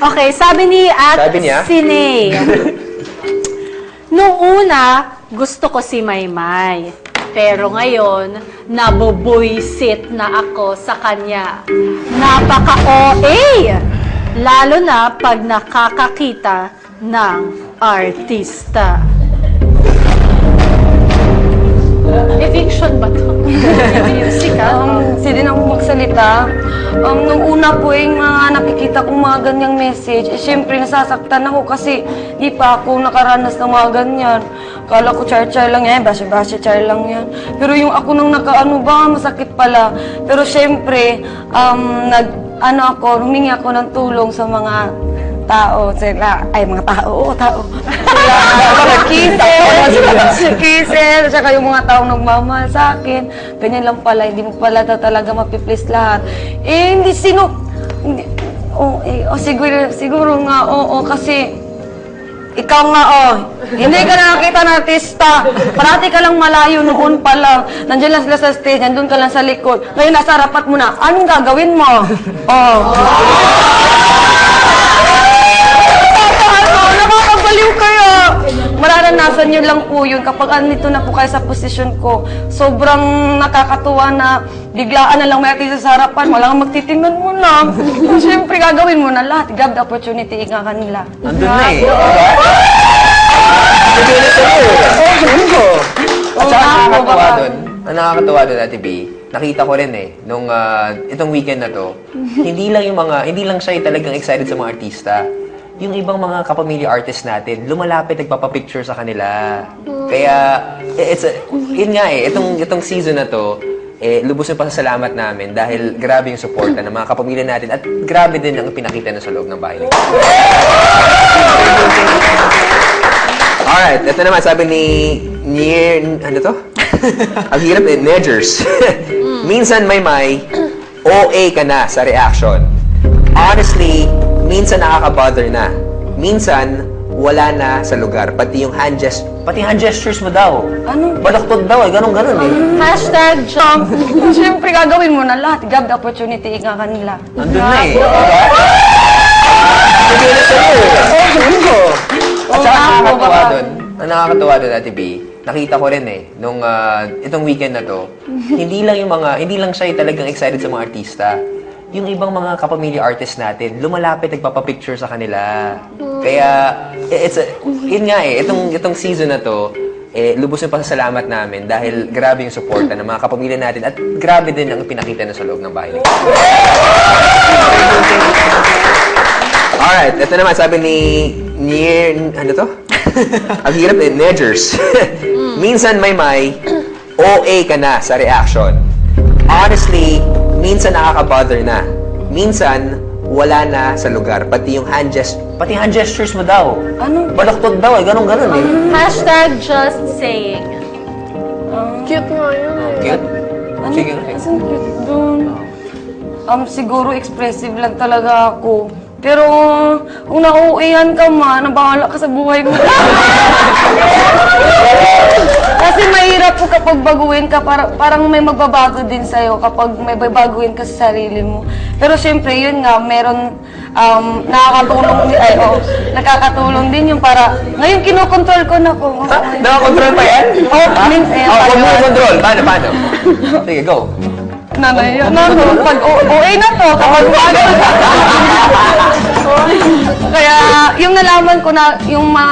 Okay, sabi ni at Sabi niya? Sine. Noong una, gusto ko si Maymay. Pero ngayon, nabubuisit na ako sa kanya. Napaka-OA! Lalo na pag nakakakita ng artista. Eviction ba to? Music, ah. Um, hindi na ako magsalita. Um, nung una po yung mga nakikita kong mga ganyang message, eh, syempre nasasaktan ako kasi di pa ako nakaranas ng mga ganyan. Kala ko char-char lang yan, basya-basya char lang yan. Pero yung ako nung nakaano ba, masakit pala. Pero syempre, um, nag, ano ako, humingi ako ng tulong sa mga tao, sila, ay mga tao, oo, tao. Sila, mga kisel, kisel, at saka yung mga taong nagmamahal sa akin. Ganyan lang pala, hindi mo pala talaga mapiplease lahat. Eh, hindi sino, hindi, oh, eh, oh, siguro, siguro nga, oo, kasi, ikaw nga, oh, hindi ka nakakita ng artista. Parati ka lang malayo noon pa lang. Nandiyan lang sila sa stage, nandun ka lang sa likod. Ngayon, nasa harapat mo na. Anong gagawin mo? Oh. Ano, nakakabaliw kayo. Nyo lang po yun kapag andito na po kayo sa posisyon ko. Sobrang nakakatuwa na biglaan na lang may artista sa harapan. Wala kang magtitingnan mo na. Siyempre, gagawin mo na lahat. Grab the opportunity, ika kanila. Andun na eh. Diba? Andun na eh. Oo. At saka ang nakakatawa doon, ang nakakatawa doon, Ate B, nakita ko rin eh, nung ah, itong weekend na to, hindi lang yung mga, hindi lang siya yung talagang excited sa mga artista. Yung ibang mga kapamilya artist natin, lumalapit, nagpapapicture sa kanila. Kaya, eh, it's a, yun nga eh, itong, itong season na to, eh, lubos yung pasasalamat namin dahil grabe yung suporta ng mga kapamilya natin at grabe din ang pinakita na sa loob ng bahay. Alright, ito naman sabi ni Nier, ano to? Ang hirap eh, Nedgers. minsan may may OA ka na sa reaction. Honestly, minsan nakaka-bother na. Minsan, wala na sa lugar. Pati yung hand gest pati hand gestures mo daw. Ano? Balaktod daw eh, ganun ganun eh. Hashtag jump. Siyempre, gagawin mo na lahat. Grab the opportunity, ika kanila. Nandun na eh. Diba? Hindi na sa'yo eh. Oo. At saka ang nakakatawa doon, ang nakakatawa doon, Ate B, nakita ko rin eh, nung ah, itong weekend na to, hindi lang yung mga, hindi lang siya yung talagang excited sa mga artista. Yung ibang mga kapamilya artist natin, lumalapit, nagpapapicture sa kanila. Kaya, eh, it's a, yun nga eh, itong, itong season na to, eh, lubos yung pasasalamat namin dahil grabe yung suporta ng mga kapamilya natin at grabe din ang pinakita na sa loob ng bahay. Alright, ito naman sabi ni Nier, ano to? Ang hirap eh, Nedgers. minsan may may OA ka na sa reaction. Honestly, minsan nakaka-bother na. Minsan, wala na sa lugar. Pati yung hand gest pati hand gestures mo daw. Ano? Balaktod daw eh, ganun ganun eh. Hashtag just saying. Cute nga yun. Cute? Ano? Sige. Asan cute doon? Um, siguro expressive lang talaga ako. Pero kung nauuihan ka man, nabahala ka sa buhay mo. Kasi mahirap po kapag baguhin ka, para, parang may magbabago din sa'yo kapag may babaguhin ka sa sarili mo. Pero syempre, yun nga, meron um, nakakatulong din, ay, oh, nakakatulong din yung para, ngayon kinokontrol ko na po. Ha? Nakakontrol pa yan? Oh, min- eh, Oh, huwag mo control. Paano, paano? Sige, go. Nanay, ano, no, pag o- OA na to, kapag umaga. Kaya, yung nalaman ko na, yung mga